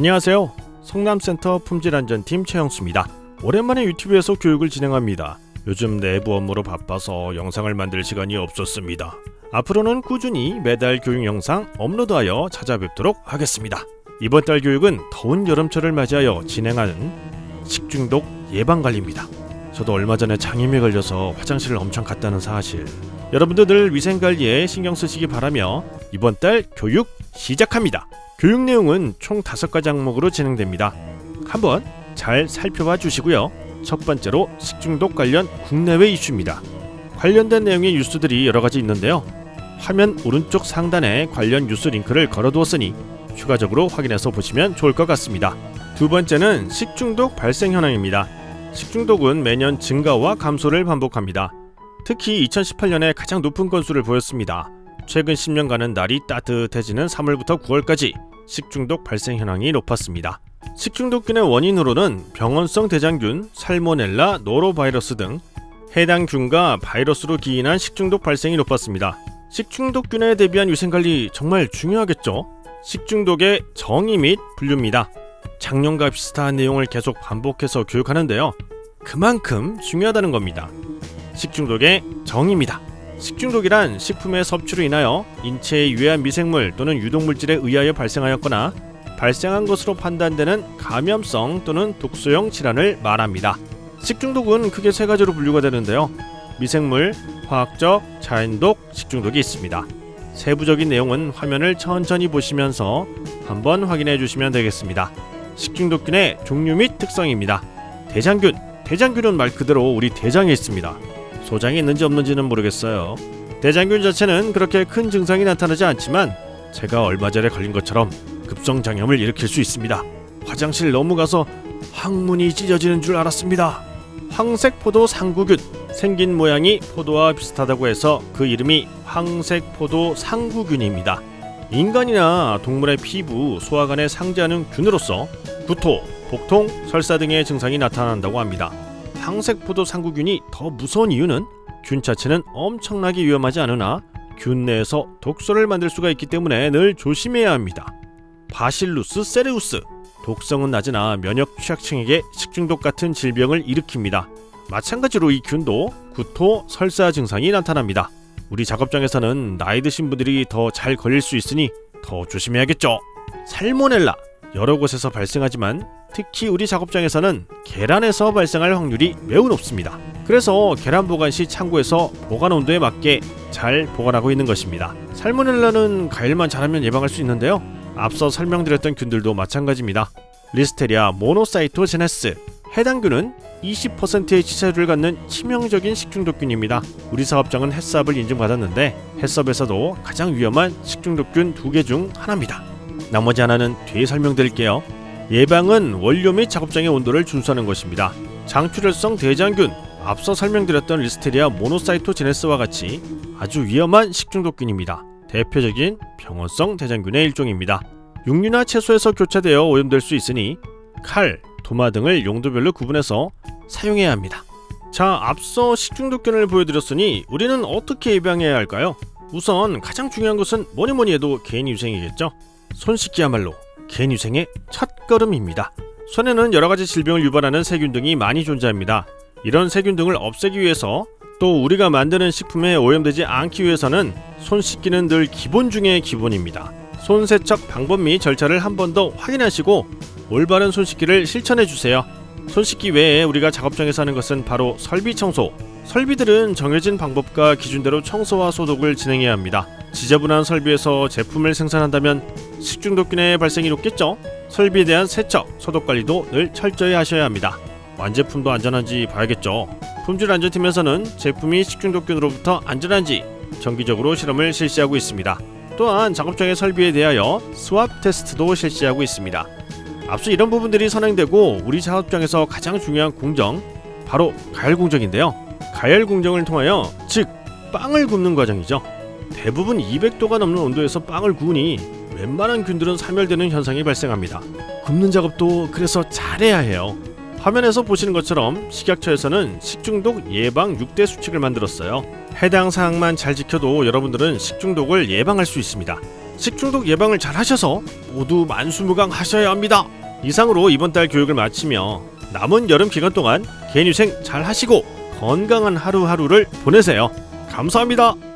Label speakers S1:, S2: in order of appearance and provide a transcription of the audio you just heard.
S1: 안녕하세요. 성남센터 품질안전팀 최영수입니다. 오랜만에 유튜브에서 교육을 진행합니다. 요즘 내부 업무로 바빠서 영상을 만들 시간이 없었습니다. 앞으로는 꾸준히 매달 교육 영상 업로드하여 찾아뵙도록 하겠습니다. 이번 달 교육은 더운 여름철을 맞이하여 진행하는 식중독 예방 관리입니다. 저도 얼마 전에 장염에 걸려서 화장실을 엄청 갔다는 사실. 여러분들 늘 위생 관리에 신경 쓰시기 바라며 이번 달 교육 시작합니다. 교육 내용은 총 다섯 가지 항목으로 진행됩니다. 한번 잘 살펴봐 주시고요. 첫 번째로 식중독 관련 국내외 이슈입니다. 관련된 내용의 뉴스들이 여러 가지 있는데요. 화면 오른쪽 상단에 관련 뉴스 링크를 걸어두었으니 추가적으로 확인해서 보시면 좋을 것 같습니다. 두 번째는 식중독 발생 현황입니다. 식중독은 매년 증가와 감소를 반복합니다. 특히 2018년에 가장 높은 건수를 보였습니다. 최근 10년간은 날이 따뜻해지는 3월부터 9월까지 식중독 발생 현황이 높았습니다. 식중독균의 원인으로는 병원성 대장균, 살모넬라, 노로바이러스 등 해당 균과 바이러스로 기인한 식중독 발생이 높았습니다. 식중독균에 대비한 위생관리 정말 중요하겠죠? 식중독의 정의 및 분류입니다. 작년과 비슷한 내용을 계속 반복해서 교육하는데요. 그만큼 중요하다는 겁니다. 식중독의 정의입니다. 식중독이란 식품의 섭취로 인하여 인체에 유해한 미생물 또는 유독물질에 의하여 발생하였거나 발생한 것으로 판단되는 감염성 또는 독소형 질환을 말합니다. 식중독은 크게 세 가지로 분류가 되는데요. 미생물, 화학적, 자연독, 식중독이 있습니다. 세부적인 내용은 화면을 천천히 보시면서 한번 확인해 주시면 되겠습니다. 식중독균의 종류 및 특성입니다. 대장균, 대장균은 말 그대로 우리 대장에 있습니다. 소장이 있는지 없는지는 모르겠어요. 대장균 자체는 그렇게 큰 증상이 나타나지 않지만 제가 얼마 전에 걸린 것처럼 급성 장염을 일으킬 수 있습니다. 화장실 넘어가서 항문이 찢어지는 줄 알았습니다. 황색 포도 상구균 생긴 모양이 포도와 비슷하다고 해서 그 이름이 황색 포도 상구균입니다. 인간이나 동물의 피부, 소화관에 상지하는 균으로서 구토, 복통, 설사 등의 증상이 나타난다고 합니다. 황색포도 상구균이 더 무서운 이유는 균 자체는 엄청나게 위험하지 않으나 균 내에서 독소를 만들 수가 있기 때문에 늘 조심해야 합니다. 바실루스 세레우스 독성은 낮으나 면역 취약층에게 식중독 같은 질병을 일으킵니다. 마찬가지로 이 균도 구토, 설사 증상이 나타납니다. 우리 작업장에서는 나이 드신 분들이 더 잘 걸릴 수 있으니 더 조심해야겠죠. 살모넬라 여러 곳에서 발생하지만 특히 우리 작업장에서는 계란에서 발생할 확률이 매우 높습니다. 그래서 계란 보관 시 창고에서 보관 온도에 맞게 잘 보관하고 있는 것입니다. 살모넬라는 가일만 잘하면 예방할 수 있는데요. 앞서 설명드렸던 균들도 마찬가지입니다. 리스테리아 모노사이토제네스 해당 균은 20%의 치사율을 갖는 치명적인 식중독균입니다. 우리 사업장은 햇삽을 인증받았는데 햇삽에서도 가장 위험한 식중독균 두 개 중 하나입니다. 나머지 하나는 뒤에 설명드릴게요. 예방은 원료 및 작업장의 온도를 준수하는 것입니다. 장출혈성 대장균, 앞서 설명드렸던 리스테리아 모노사이토제네스와 같이 아주 위험한 식중독균입니다. 대표적인 병원성 대장균의 일종입니다. 육류나 채소에서 교차되어 오염될 수 있으니 칼, 도마 등을 용도별로 구분해서 사용해야 합니다. 자, 앞서 식중독균을 보여드렸으니 우리는 어떻게 예방해야 할까요? 우선 가장 중요한 것은 뭐니 뭐니 해도 개인 위생이겠죠. 손 씻기야말로 개인 위생의 첫 걸음입니다. 손에는 여러 가지 질병을 유발하는 세균 등이 많이 존재합니다. 이런 세균 등을 없애기 위해서 또 우리가 만드는 식품에 오염되지 않기 위해서는 손 씻기는 늘 기본 중의 기본입니다. 손 세척 방법 및 절차를 한 번 더 확인하시고 올바른 손 씻기를 실천해 주세요. 손 씻기 외에 우리가 작업장에서 하는 것은 바로 설비 청소. 설비들은 정해진 방법과 기준대로 청소와 소독을 진행해야 합니다. 지저분한 설비에서 제품을 생산한다면 식중독균의 발생이 높겠죠. 설비에 대한 세척, 소독 관리도 늘 철저히 하셔야 합니다. 완제품도 안전한지 봐야겠죠. 품질 안전팀에서는 제품이 식중독균으로부터 안전한지 정기적으로 실험을 실시하고 있습니다. 또한 작업장의 설비에 대하여 스왑 테스트도 실시하고 있습니다. 앞서 이런 부분들이 선행되고 우리 작업장에서 가장 중요한 공정 바로 가열 공정인데요. 가열 공정을 통하여 즉 빵을 굽는 과정이죠. 대부분 200도가 넘는 온도에서 빵을 구우니 웬만한 균들은 사멸되는 현상이 발생합니다. 굽는 작업도 그래서 잘해야 해요. 화면에서 보시는 것처럼 식약처에서는 식중독 예방 6대 수칙을 만들었어요. 해당 사항만 잘 지켜도 여러분들은 식중독을 예방할 수 있습니다. 식중독 예방을 잘 하셔서 모두 만수무강 하셔야 합니다. 이상으로 이번 달 교육을 마치며 남은 여름 기간 동안 개인위생 잘 하시고 건강한 하루하루를 보내세요. 감사합니다.